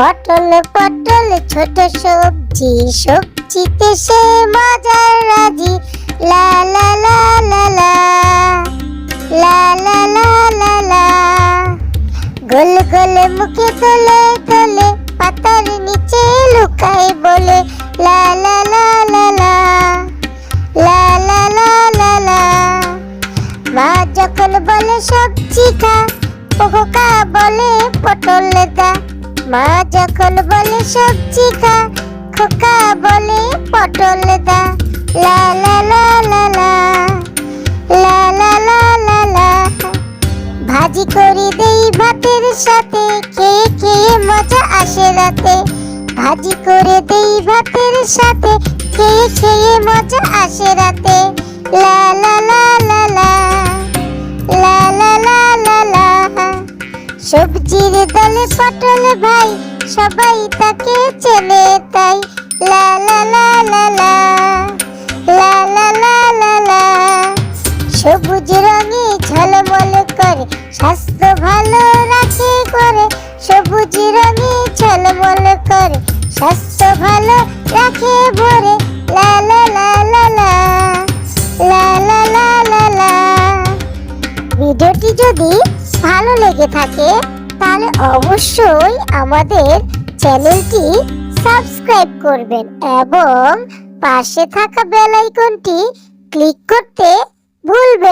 পটল পটল ছোট সবজি সবজিতে সে মজার রাজি লা লা লা লা লা লা লা লা লা লা গোল গোল মুখে তোলে তোলে পাতার নিচে লুকাই বলে লা লা লা লা লা লা লা লা লা লা মা যখন বলে সবজি খা খোকা বলে পটল দা মা যখন বলে সবজি খা, খোকা বলে পটল দা। লা লা লা লা লা লা লা লা লা লা। ভাজি করে দেই ভাতের সাথে, খেয়ে খেয়ে মজা আসে রাতে। ভাজি করে দেই ভাতের সাথে, খেয়ে খেয়ে মজা আসে রাতে। লা লা সবজির দলে পটল ভাই সবাই তাকে চেনে তাই লা লা লা লা লা লা লা লা লা লা সবুজ রঙে ঝলমল করে স্বাস্থ্য ভালো রাখে করে সবুজ রঙে ঝলমল করে স্বাস্থ্য ভালো রাখে ভরে লা লা লা লা লা লা লা লা লা ভিডিওটি যদি ভালো লেগে থাকে, তাহলে অবশ্যই আমাদের চ্যানেলটি সাবস্ক্রাইব করবেন এবং পাশে থাকা বেল আইকনটি ক্লিক করতে ভুলবেন